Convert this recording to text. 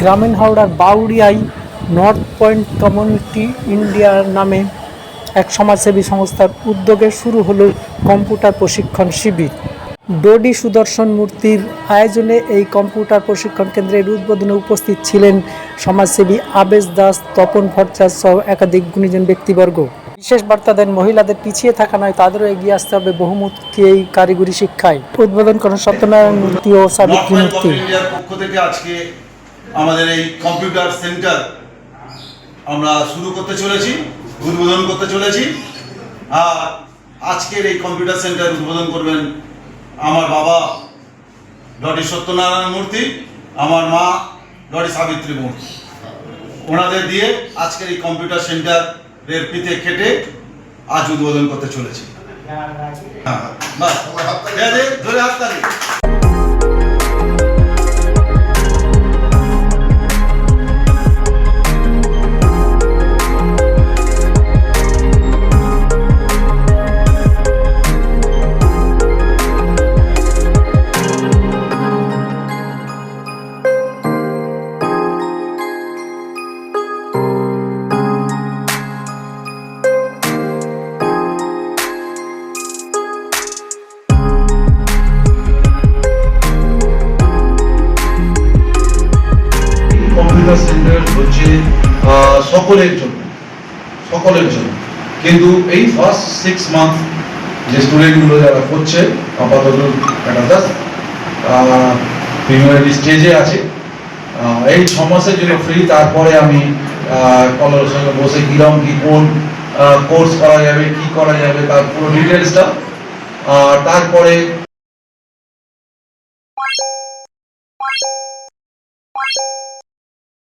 গ্রামীণ হাওড়ার বাউরিয়ায় north point community ইন্ডিয়ার নামে এক সমাজসেবী সংস্থার উদ্যোগে শুরু হলো কম্পিউটার প্রশিক্ষণ শিবির। ডোডি সুদর্শন মূর্তির আয়োজনে এই কম্পিউটার প্রশিক্ষণ কেন্দ্রের উদ্বোধনে উপস্থিত ছিলেন সমাজসেবী আবেশ দাস, তপন ভট্টাচার্য সহ একাধিক গুণীজন ব্যক্তিবর্গ। বিশেষ বার্তা দেন, মহিলাদের পিছিয়ে থাকা নয়, তাদেরও এগিয়ে আসতে হবে বহুমুখী এই কারিগরি শিক্ষায়। উদ্বোধন করেন সত্যনারায়ণ মূর্তি ও সাবিত্রী মূর্তি। পক্ষ থেকে আজকে আমাদের এই কম্পিউটার সেন্টার আমরা শুরু করতে চলেছি উদ্বোধন করতে চলেছি। আর আজকের এই কম্পিউটার সেন্টার উদ্বোধন করবেন আমার বাবা ডটি সত্যনারায়ণ মূর্তি আমার মা ডটি সাবিত্রী মূর্তি। ওনাদের দিয়ে আজকের এই কম্পিউটার সেন্টারের পিঠে কেটে আজ উদ্বোধন করতে চলেছি। হ্যাঁ বাস দে, দে, ধরে হাত কম্পিউটার সেন্টার হচ্ছে সকলের জন্য সকলের জন্য। কিন্তু এই ফার্স্ট সিক্স মান্থ যে স্টুডেন্টগুলো যারা করছে, আপাতত একটা জাস্ট প্রিমিয়ারি স্টেজে আছে। এই ছ মাসের জন্য ফ্রি তারপরে আমি কলের সঙ্গে বসে কিরম কি কোন কোর্স করা যাবে, কি করা যাবে, তার পুরো ডিটেলসটা তারপরে